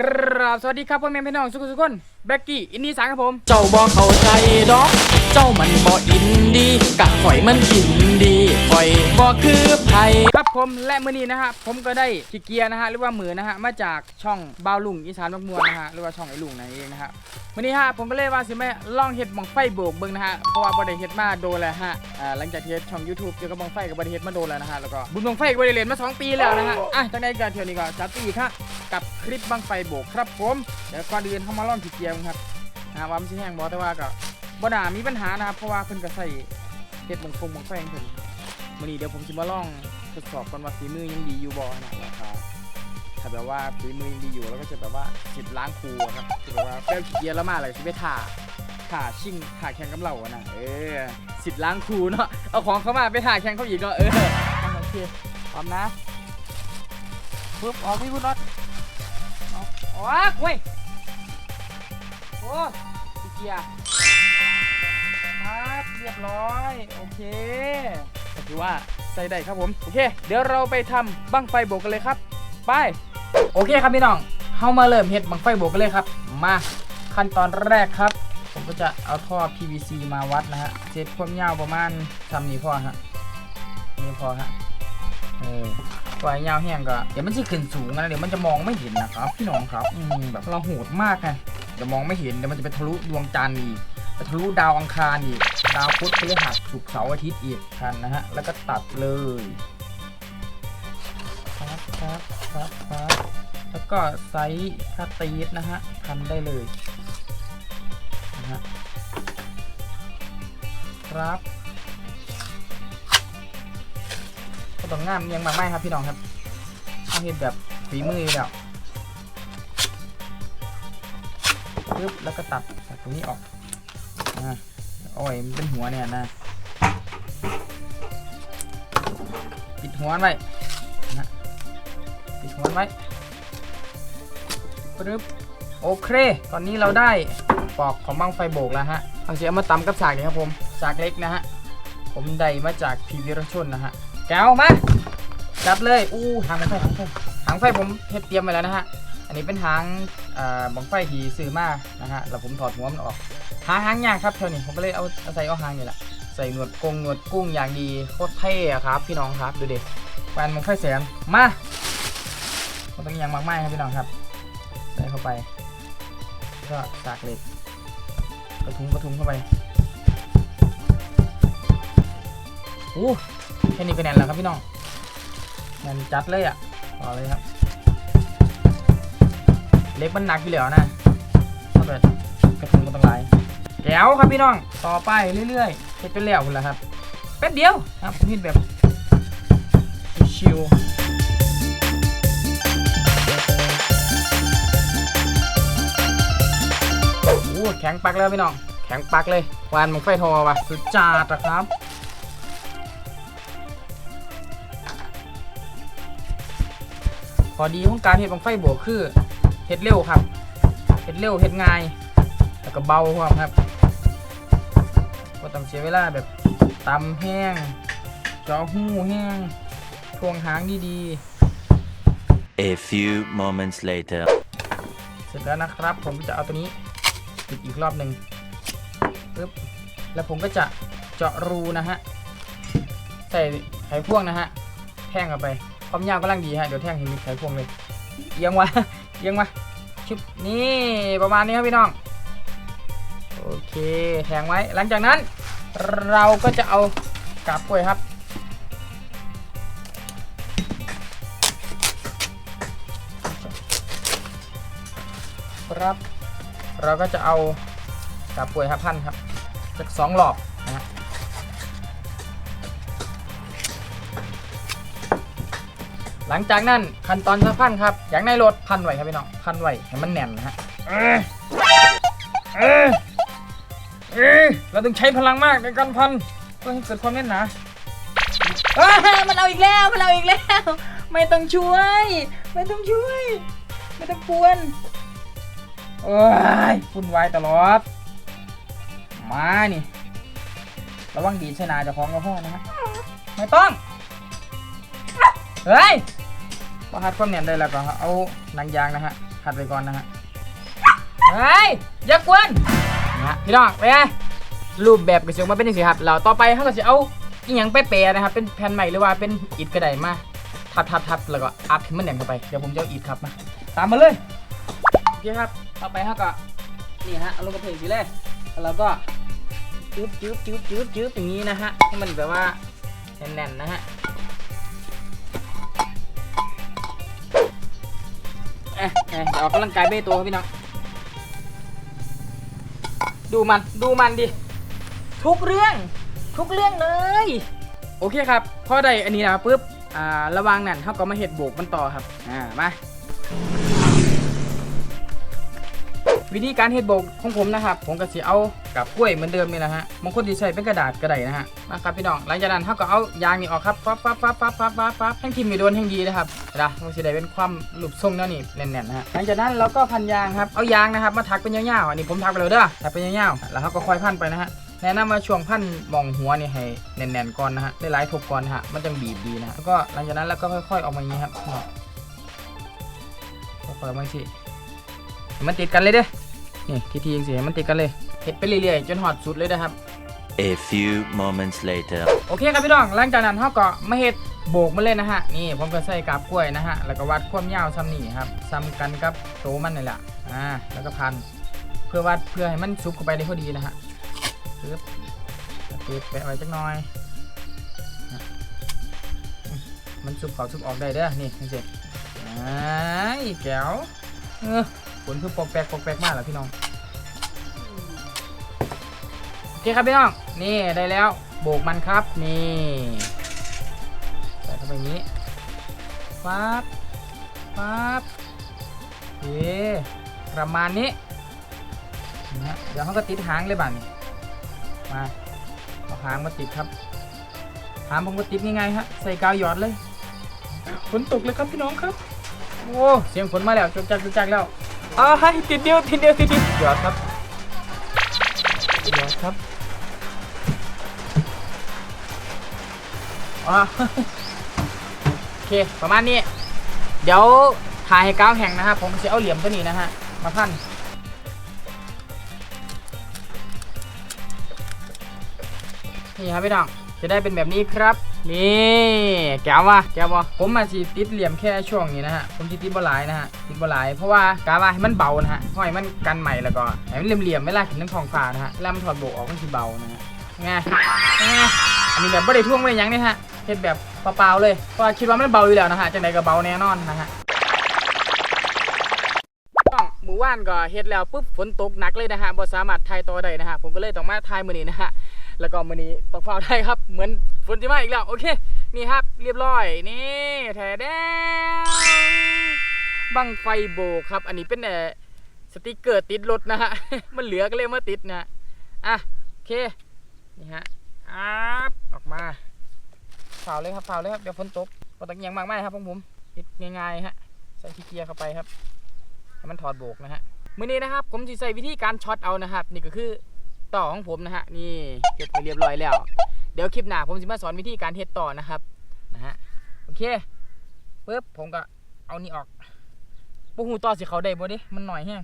กราบสวัสดีครับพ่อแม่พี่น้องทุกคนทุกคนแบล็กกี้อินดี้สางครับผม เจ้าบ่เข้าใจดอก เจ้ามันบ่อินดีกะข่อยมันอินดีข่อยบ่คือไผครับผมและมื้อนี้นะฮะผมก็ได้ขี้เกียร์นะฮะหรือว่ามือนะฮะมาจากช่องบาวลุงอีสานมักมวนนะฮะหรือว่าช่องไอ้ลุงนั่นเองนะฮะมื้อนี้ฮะผมก็เลยว่าสิแม่ลองเฮ็ดบังไฟโบกเบิ่งนะฮะเพราะว่าบ่ได้เฮ็ดมาโดนแล้วฮะอ่าหลังจากที่เฮ็ดช่อง YouTube เกี่ยวกับบังไฟก็บ่ได้เฮ็ดมาโดนแล้วนะฮะแล้วก็บุญบังไฟก็บ่ได้เล่นมาสองปีแล้วนะฮะอะจังได๋ก็เที่ยวนี้ก็จัดตีครับ กับคลิปบังไฟโบกครับผมเดี๋ยวก่อนอื่นเฮามาล่องขี้เกียร์ครับนะว่ามันสิแห้งบ่แต่ว่าก็บ่น่ามีปัญหานะครับเพราะว่าเพิ่นก็ใส่เฮ็ดบงฟงบงแฟงเพิ่นมื้อนี้เดี๋ยวผมสิมาล่องทดสอบก่อนว่าฝีมือยังดีอยู่บ่นะแล้วก็ถ้าแบบว่าฝีมือยังดีอยู่แล้วก็จะแบบว่าสิบล้างครูครับคือแบบว่าแป้วขี้เกียจแล้วมาเลยสิไปถ่าถ่าชิงถ่าแข่งกับเราอะนะเออสิบล้างครูเนาะเอาของเข้ามาไปถ่าแข่งเขาอีกเนาะเออโอเคพร้อมนะปึ๊บออกพี่พุทธน็อต ออกเว้ยโอ้พี่เกียร์ครับเรียบร้อย โอเคก็ถือว่าใส่ได้ครับผม โอเค เดี๋ยวเราไปทำบั้งไฟโบกกันเลยครับ ไป โอเคครับพี่น้อง เข้ามาเริ่มเฮ็ดบั้งไฟโบกกันเลยครับ มาขั้นตอนแรกครับ ผมก็จะเอาท่อ PVC มาวัดนะฮะเซตความยาวประมาณทำนี้พอฮะนี่พอฮะเออ ปล่อยยาวแห้งก็เดี๋ยวมันจะขึ้นสูงนะเดี๋ยวมันจะมองไม่เห็นนะครับพี่น้องครับอืมแบบเราโหดมากไงเดี๋ยวมองไม่เห็นเดี๋ยวมันจะไปทะลุดวงจันทร์อีกไปทะลุดาวอังคารอีกดาวพุธพฤหัสศุกร์เสาร์อาทิตย์อีกทันนะฮะแล้วก็ตัดเลยครับครับครับครับแล้วก็ไซส์คาตีสนะฮะพันได้เลยนะฮะครับ ต้องงามเอียังมากไม่ครับพี่น้องครับเอาเห็นแบบฝีมืออยู่แล้วปึ๊บแล้วก็ตัดตัดตรงนี้ออกนะอ้ยมันเป็นหัวเนี่ยนะปิดหัวไว้นะปิดหัวไว้ปึ๊บโอเค ตอนนี้เราได้ปอกของบังไฟโบกแล้วฮะเอาเสียมาตำกับสากเลยครับผมสากเล็กนะฮะผมได้มาจากพีวิรชนนะฮะ แก้วมาจับเลยอู้หางไฟหางไฟหางไฟผมเฮ็ดเตรียมไว้แล้วนะฮะอันนี้เป็นหางบังไฟที่ซื้อมานะฮะแล้วผมถอดหัวมันออก หาหางยากครับเท่านี้ผมก็เลยเอาอาใส่เอาหางนี่แหละใส่หนวดกงหนวดกุ้งอย่างดีโคตรเท่อะครับ พี่น้องครับดูดิแฟนบังไฟแสนมาไม่ต้องยังมากมายครับพี่น้องครับ ใส่เข้าไปก็สากเหล็กกระทุ้งกระทุ้งเข้าไปโอ้ ค่นี้ก็แน่นแล้วครับพี่น้องแน่นจัดเลยอะต่อเลยครับ เล็กมันหนักอยู่แล้วนะถ้าเกิดกระทุงมันต้องไหลายแก้วครับพี่น้อง ต่อไปเรื่อยๆเฮ็ดจนแล้วคุณละครับแป๊บเดียวครับผมเห็นแบบชิวโอ้แข็งปักแล้วพี่น้อง แข็งปักเลยวานมันไฟทอว่ะสุดจัดอะครับ พอดีของการเห็ดบังไฟโบวกคือเห็ดเร็วครับเห็ดเร็วเห็ดง่าย แล้วก็เบาครับครับก็ต้องเสียเวลาแบบตำแห้งจอหูแห้งทวงหางดี A few moments later. ๆ เสร็จแล้วนะครับ ผมจะเอาตัวนี้ปิดอีกรอบหนึ่งปึ๊บแล้วผมก็จะเจาะรูนะฮะ ใส่ไขพ่วงนะฮะแท่งเข้าไป ความยาวกำลังดีฮะเดี๋ยวแท่งเห็นมีไขพวงเลยเอียงวะเอียงวะชุบนี่ประมาณนี้ครับพี่น้องโอเคแทงไว้ หลังจากนั้น เราก็จะเอากาบกล้วยครับครับ เราก็จะเอากาบกล้วยครับพันครับจากสองหลอบ หลังจากนั้นขั้นตอนสักพันครับ อย่างในรถพันไว้ครับพี่น้องพันไว้ให้มันแน่นนะฮะเออเออเออเราต้องใช้พลังมากในการพันเพื่อให้เกิดความแน่นหนาเอ้ยมันเอาอีกแล้วมันเอาอีกแล้ว ไม่ต้องช่วย ไม่ต้องช่วย ไม่ต้องกวนโอ้ยฝุ่นวายตลอด มานี่ระวังดีดใส่หนาเจะคล้าของกับพ่อนะฮะไม่ต้อง เฮ้ย พอหัดความแน่นได้แล้วก็เอาหนังยางนะฮะพัดไปก่อนนะฮะเฮ้ยอย่ากวนนะฮะพี่น้องไปไงรูปแบบกระสือมาเป็นยังไงครับเราต่อไปเขาก็จะเอาอีหยังไปแปรนะครับเป็นแผ่นใหม่หรือว่าเป็นอิฐกระไดมาทับทับทับแล้วก็อัพให้มันแหนมเข้าไปเดี๋ยวผมจะเอาอิฐครับมาตามมาเลยโอเคครับต่อไปเขาก็นี่ฮะเอาลงกระเพงสิเลยแล้วเราก็จืบจืบจืบจืบจืบอย่างนี้นะฮะให้มันแบบว่าแน่นๆนะฮะ เอ๊ะเอ๊ะเดี๋ยวออกกำลังกายไม่ตัวครับพี่น้อง ดูมัน ดูมันดิ ทุกเรื่อง ทุกเรื่องเลย โอเคครับ พอได้อันนี้นะปุ๊บ อ่า ระวังนั่นเขาก็มาเห็ดโบกมันต่อครับ อ่า มา วิธีการเฮ็ดโบกของผมนะครับ ผมก็สิเอากับกล้วยเหมือนเดิมนี่แหละฮะบางคนที่ใช้เป็นกระดาษก็ได้นะฮะมาครับพี่น้องหลังจากนั้นเขาก็เอายางนี่ออกครับปั๊บปั๊บปั๊บปั๊บปั๊บปั๊บปั๊บแห้งทิมไม่โดนแห้งดีนะครับนะมันสิได้เป็นความหลุบทรงแล้วนี่แน่นๆนะฮะหลังจากนั้นเราก็พันยางครับเอายางนะครับมาถักเป็นยาวๆอันนี้ผมถักไปแล้วเด้อถักเป็นยาวๆแล้วเขาก็ค่อยพันไปนะฮะแนะนำมาช่วงพันมองหัวนี่ให้แน่นๆก่อนนะฮะได้หลายทบก่อนฮะมันจะบีบดีนะฮะแล้วก็หลังจากนั้นเราก็ค่อยๆออกมาอย่างนี้ครับค่อยๆมาสิ ให้มันติดกันเลยเด้อนี่ทีทีๆสิให้มันติดกันเลยเห็ดไปเรื่อยๆจนหอดสุดเลยนะครับ A few moments later. โอเคครับพี่น้องหลังจากนั้นเขาก็มาเห็ดโบกมาเลยนะฮะนี่ผมก็ใส่กาบกล้วยนะฮะแล้วก็วัดความยาวซ้ำนี่ครับซ้ำกันกับโตมันนี่แหละอ่าแล้วก็พันเพื่อวัดเพื่อให้มันซุกเข้าไปได้พอดีนะฮะปึ๊บติดไปไว้จักหน่อยนะอืมมันซุกเขาซุกออกได้เด้อนี่นี่สิอ้ายแก้ว เออผลคือปอกแปกปอกแปกมากเหรอพี่น้อง โอเคครับพี่น้อง นี่ได้แล้วโบกมันครับ นี่ใส่เข้าไปอย่างนี้ปั๊บปั๊บโอเคประมาณนี้นะเดี๋ยวเขาก็ติดหางเลยบ้านี่มาเอาหางมาติดครับ หางผมก็ติดง่ายๆฮะ ใส่กาวหยอดเลยฝนตกเลยครับพี่น้องครับ โอ้เสียงฝนมาแล้วจุกจักจุกจักแล้วอ้าวให้ติดเดียวติดเดียวติดเดียวหยอดครับเดี๋ยวครับอ๋อโอเคประมาณนี้ เดี๋ยวถ่ายให้ก้าวแห่งนะครับผมจะเอาเหลี่ยมตัวนี้นะฮะมาพันนี่ครับพี่น้องจะได้เป็นแบบนี้ครับ นี่แก้ววะแก้ววะผมมาสีติดเหลี่ยมแค่ช่วงนี้นะฮะผมจะติดบหลายนะฮะติดบหลาย เพราะว่ากาว่าให้มันเบานะฮะห้อยมันกันใหม่แล้วก็ให้มันเหลี่ยมๆเวลาขึ้นทั้งทองฟ้านะฮะเวลามันถอดโบกออกมันสิเบานะฮะไงไงอันนี้แบบไม่ได้ท่วงไม่ได้ยังเนี่ยฮะเฮ็ดแบบเปล่าๆเลยเพราะคิดว่ามันเบาอยู่แล้วนะฮะจังใดก็เบาแน่นอนนะฮะหมู่บ้านก็เฮ็ดแล้วปุ๊บฝนตกหนักเลยนะฮะบ่สามารถถ่ายต่อได้นะฮะผมก็เลยต้องมาถ่ายมื้อนี้นะฮะ แล้วก็มื้อนี้ต้องฟ้าวได้ครับ เหมือนฝนจะมาอีกแล้ว โอเค นี่ครับ เรียบร้อย นี่แถแดงบังไฟโบกครับ อันนี้เป็นเอ่สติกเกอร์ติดรถนะฮะ มันเหลือก็เลยมาติดนะ อะ โอเค นี่ฮะอัพออกมาฝ่าเลยครับฝ่าเลยครับ เดี๋ยวฝนตกบ่ต้องยังมากมายครับของผมติดง่ายๆฮะ ใส่ขี้เกียร์เข้าไปครับ ให้มันถอดโบกนะฮะ มื้อนี้นะครับ ผมจะใส่วิธีการช็อตเอานะครับ นี่ก็คือ ต่อของผมนะฮะนี่เก็บไปเรียบร้อยแล้ว เดี๋ยวคลิปหน้าผมจะมาสอนวิธีการเฮ็ดต่อนะครับนะฮะโอเคปึ๊บผมก็เอานี่ออกปูหูต่อสิเขาได้บ่ดิมันหน่อยแห้ง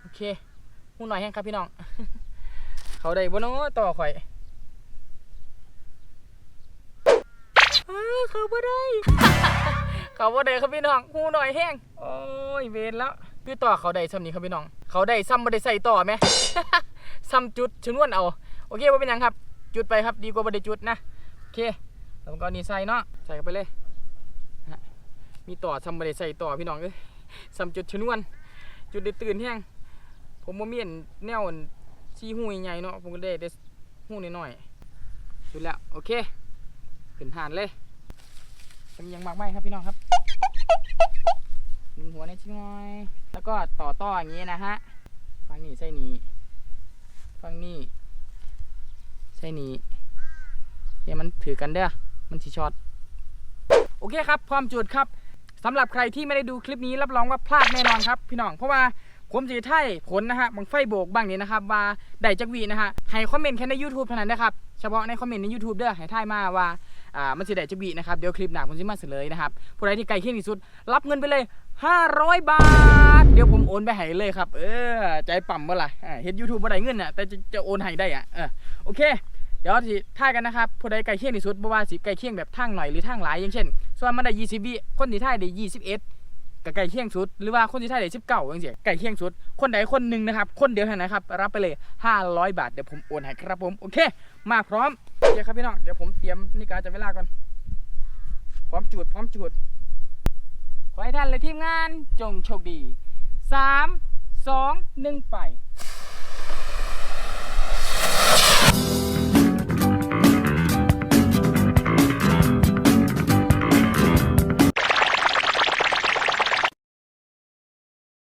โอเคหูหน่อยแห้งครับพี่น้อง เขาได้บ่เนาะต่อข่อยเขาบ่ได้ เขาบ่ได้ครับพี่น้องหูหน่อยแห้งโอ้ยเวรแล้ว คือต่อเขาได้ซ้ำนี้ครับพี่น้อง เขาได้ซ้ำบ่ได้ใส่ต่อไหมซ้ำจุดชนวนเอา โอเคว่าเป็นยังครับ จุดไปครับดีกว่าบ่ได้จุดนะ โอเค แล้วก็นี่ใส่เนาะ ใส่เข้าไปเลย มีต่อซ้ำบ่ได้ใส่ต่อพี่น้องเอ้ยซ้ำจุดชนวน จุดได้ตื่นแห้ง ผมบ่มีอันแนวอันชี้หูใหญ่เนาะ ผมก็ได้แต่หูน้อยๆจุดแล้ว โอเค ขึ้นหานเลยเป็นยังมากไหมครับพี่น้องครับ หนึ่งหัวนิดหน่อย แล้วก็ต่อต่ออย่างนี้นะฮะฝั่งนี้ใส่นี้ฝั่งนี้ใส่นี้เดี๋ยวมันถือกันเด้อมันสิช็อตโอเคครับ พร้อมจุดครับสำหรับใครที่ไม่ได้ดูคลิปนี้รับรองว่าพลาดแน่นอนครับ พี่น้องเพราะว่าผมจะไทยผลนะฮะบังไฟโบกบ้างนี้นะครับ ว่าได้จักวีนะฮะให้คอมเมนต์แค่ใน YouTube เท่านั้นนะครับ เฉพาะในคอมเมนต์ใน YouTube เด้อให้ทายมาว่า อ่ามันสิได้จะบีนะครับเดี๋ยวคลิปหน้าผมจะมาเฉลยนะครับผู้ใดที่ใกล้เคียงที่สุด รับเงินไปเลย 500 บาท เดี๋ยวผมโอนไปให้เลยครับ เออ ใจปั่มเมื่อไหร่าเห็นยูทูบบ่ได้เงินน่ะแต่จะจะโอนให้ได้อะเออโอเค เดี๋ยวสิท่ายกันนะครับผู้ใดใกล้เคียงที่สุดบ่ว่าสิใกล้เคียงแบบทางหน่อยหรือทางหลายอย่างเช่น ส่วนมันได้20วิคนที่ท่ายได้21ก็ใกล้เคียงสุดหรือว่าคนที่ท่ายได้19จังซี่ใกล้เคียงสุด คนใดคนหนึ่งนะครับ คนเดียวเท่านั้นครับ รับไปเลย 500 บาท เดี๋ยวผมโอนให้ครับผม โอเค มาพร้อม โอเคครับพี่น้อง เดี๋ยวผมเตรียมนี่การจะเวลาก่อน พร้อมจุด พร้อมจุด ขอให้ท่านและทีมงานจงโชคดี 3 2 1 ไป